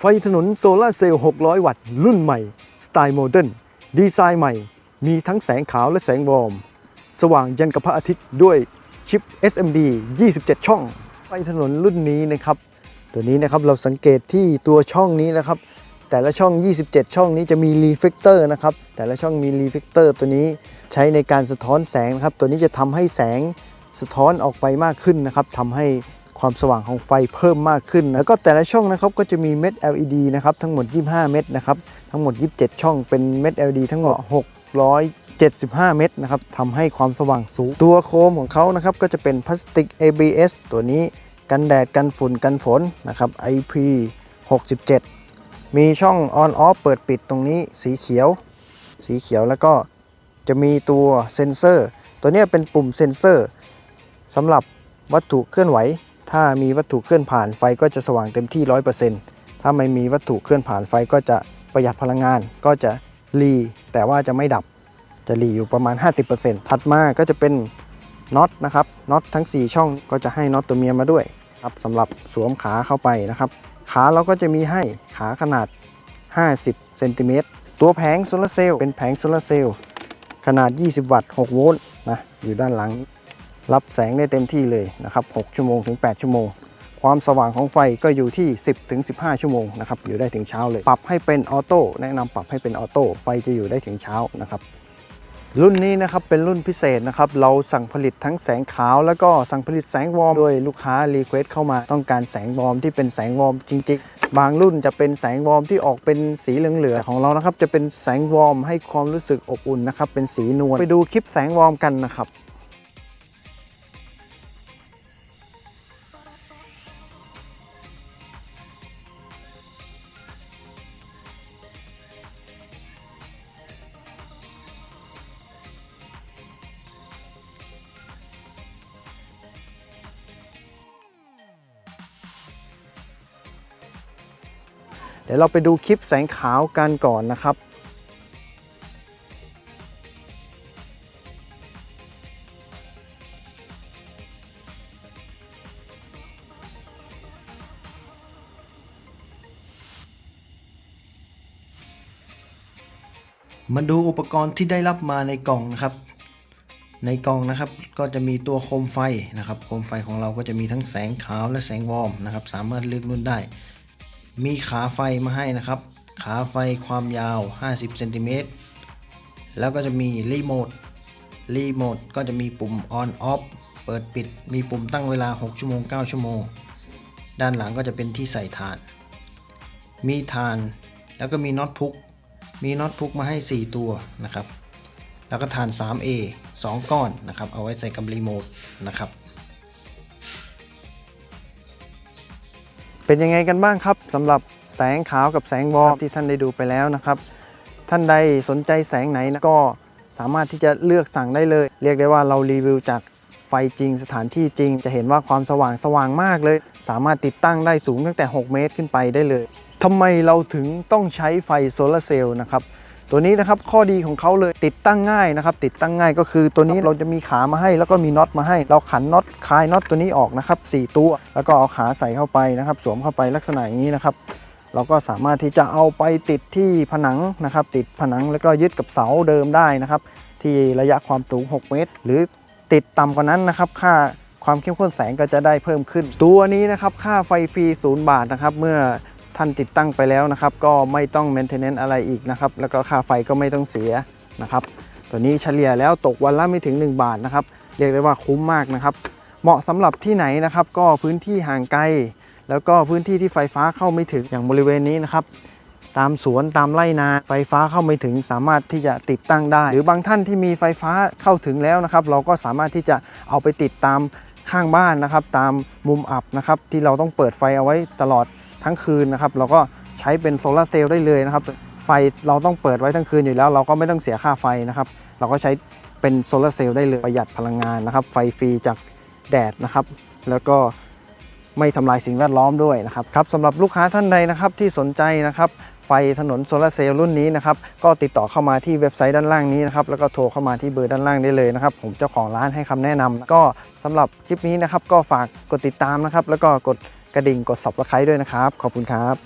ไฟถนนโซลาเซลล์ 600 วัตต์ รุ่นใหม่ สไตล์โมเดิร์น ดีไซน์ใหม่ มีทั้งแสงขาวและแสงวอร์ม สว่างยันกับพระอาทิตย์ด้วยชิป SMD 27 ช่อง ไฟถนนรุ่นนี้นะครับ ตัวนี้นะครับเราสังเกตที่ตัวช่องนี้นะครับ แต่ละช่อง 27 ช่องนี้จะมีรีเฟกเตอร์นะครับ แต่ละช่องมีรีเฟกเตอร์ตัวนี้ใช้ในการสะท้อนแสงนะครับ ตัวนี้จะทำให้แสงสะท้อนออกไปมากขึ้นนะครับทำให้ ความสว่างของไฟเพิ่มมากขึ้น แล้วก็แต่ละช่องนะครับก็จะมีเม็ด LED นะครับทั้งหมด 25 เม็ดนะครับทั้งหมด 27 ช่องเป็นเม็ด LED ทั้งหมด675 เม็ดนะครับทำให้ความสว่างสูง ตัวโคมของเขานะครับก็จะเป็นพลาสติก ABS ตัวนี้กันแดดกันฝุ่นกันฝนนะครับ IP 67 มีช่อง on off เปิดปิดตรงนี้สีเขียว สีเขียวแล้วก็จะมีตัวเซ็นเซอร์ ตัวนี้เป็นปุ่มเซ็นเซอร์สำหรับวัตถุเคลื่อนไหว ถ้ามีวัตถุเคลื่อนผ่านไฟก็จะสว่างเต็มที่ 100%ถ้าไม่มีวัตถุเคลื่อนผ่านไฟก็จะประหยัดพลังงาน ก็จะรีแต่ว่าจะไม่ดับ จะรีอยู่ประมาณ 50%ถัดมาก็จะเป็นน็อตนะครับน็อตทั้ง 4 ช่องก็จะให้น็อตตัวเมียมาด้วยครับสำหรับสวมขาเข้าไปนะครับ ขาเราก็จะมีให้ขาขนาด 50เซนติเมตรตัวแผงโซลาร์เซลล์เป็นแผงโซลาร์เซลล์ขนาด 20 วัตต์ 6 โวลต์นะอยู่ด้านหลัง รับแสงได้เต็มที่เลยนะครับ 6 ชั่วโมงถึง 8 ชั่วโมง ความสว่างของไฟก็อยู่ที่ 10 ถึง 15 ชั่วโมงนะครับ อยู่ได้ถึงเช้าเลย ปรับให้เป็นออโต้ แนะนำปรับให้เป็นออโต้ ไฟจะอยู่ได้ถึงเช้านะครับ รุ่นนี้นะครับเป็นรุ่นพิเศษนะครับ เราสั่งผลิตทั้งแสงขาว แล้วก็สั่งผลิตแสงวอร์มโดยลูกค้ารีเควสเข้ามา ต้องการแสงวอร์มที่เป็นแสงวอร์มจริงๆบางรุ่นจะเป็นแสงวอร์มที่ออกเป็นสีเหลืองๆของเรานะครับ จะเป็นแสงวอร์มให้ความรู้สึกอบอุ่นนะครับ เป็นสีนวลไปดูคลิปแสงวอร์มกันนะครับ เดี๋ยวเราไปดูคลิปแสงขาวกันก่อนนะครับมาดูอุปกรณ์ที่ได้รับมาในกล่องนะครับ ในกล่องนะครับ ก็จะมีตัวโคมไฟนะครับ โคมไฟของเราก็จะมีทั้งแสงขาวและแสงวอร์มนะครับ สามารถเลือกรุ่นได้ มีขาไฟมาให้นะครับ ขาไฟความยาว 50เซนติเมตรแล้วก็จะมีรีโมท รีโมทก็จะมีปุ่ม on off เปิดปิด มีปุ่มตั้งเวลา 6 ชั่วโมง 9 ชั่วโมง ด้านหลังก็จะเป็นที่ใส่ถ่าน มีถ่าน แล้วก็มีน็อตพุก มีน็อตพุกมาให้ 4 ตัวนะครับ แล้วก็ถ่าน 3A 2 ก้อนนะครับ เอาไว้ใส่กับรีโมทนะครับ เป็นยังไงกันบ้างครับสำหรับแสงขาวกับแสงวอร์มที่ท่านได้ดูไปแล้วนะครับ ท่านใดสนใจแสงไหนนะก็สามารถที่จะเลือกสั่งได้เลย เรียกได้ว่าเรารีวิวจากไฟจริงสถานที่จริง จะเห็นว่าความสว่างสว่างมากเลย สามารถติดตั้งได้สูงตั้งแต่ 6 เมตรขึ้นไปได้เลยทำไมเราถึงต้องใช้ไฟโซลาร์เซลล์นะครับ ตัวนี้นะครับข้อดีของเขาเลยติดตั้งง่ายนะครับ ติดตั้งง่ายก็คือตัวนี้เราจะมีขามาให้ แล้วก็มีน็อตมาให้ เราขันน็อตคลายน็อตตัวนี้ออกนะครับ4ตัว แล้วก็เอาขาใส่เข้าไปนะครับ สวมเข้าไปลักษณะอย่างนี้นะครับ เราก็สามารถที่จะเอาไปติดที่ผนังนะครับ ติดผนังแล้วก็ยึดกับเสาเดิมได้นะครับ ที่ระยะความสูง 6 เมตร หรือติดต่ำกว่านั้นนะครับ ค่าความเข้มข้นแสงก็จะได้เพิ่มขึ้น ตัวนี้นะครับค่าไฟฟรี 0 บาทนะครับเมื่อ ท่านติดตั้งไปแล้วนะครับ ก็ไม่ต้อง maintenance อะไรอีกนะครับ แล้วก็ค่าไฟก็ไม่ต้องเสียนะครับ ตัวนี้เฉลี่ยแล้วตกวันละไม่ถึง 1 บาทนะครับ เรียกได้ว่าคุ้มมากนะครับ เหมาะสำหรับที่ไหนนะครับ ก็พื้นที่ห่างไกล แล้วก็พื้นที่ที่ไฟฟ้าเข้าไม่ถึงอย่างบริเวณนี้นะครับตามสวนตามไร่นาไฟฟ้าเข้าไม่ถึงสามารถที่จะติดตั้งได้ หรือบางท่านที่มีไฟฟ้าเข้าถึงแล้วนะครับ เราก็สามารถที่จะเอาไปติดตามข้างบ้านนะครับ ตามมุมอับนะครับ ที่เราต้องเปิดไฟเอาไว้ตลอด ทั้งคืนนะครับเราก็ใช้เป็นโซลาร์เซลล์ได้เลยนะครับ ไฟเราต้องเปิดไว้ทั้งคืนอยู่แล้ว เราก็ไม่ต้องเสียค่าไฟนะครับ เราก็ใช้เป็นโซลาร์เซลล์ได้เลยประหยัดพลังงานนะครับ ไฟฟรีจากแดดนะครับ แล้วก็ไม่ทำลายสิ่งแวดล้อมด้วยนะครับครับสำหรับลูกค้าท่านใดนะครับที่สนใจนะครับไฟถนนโซลาร์เซลล์รุ่นนี้นะครับก็ติดต่อเข้ามาที่เว็บไซต์ด้านล่างนี้นะครับแล้วก็โทรเข้ามาที่เบอร์ด้านล่างได้เลยนะครับผมเจ้าของร้านให้คำแนะนำก็สำหรับคลิปนี้นะครับก็ฝากกดติดตามนะครับแล้วก็กด กระดิ่งกด subscribe ด้วยนะครับ ขอบคุณครับ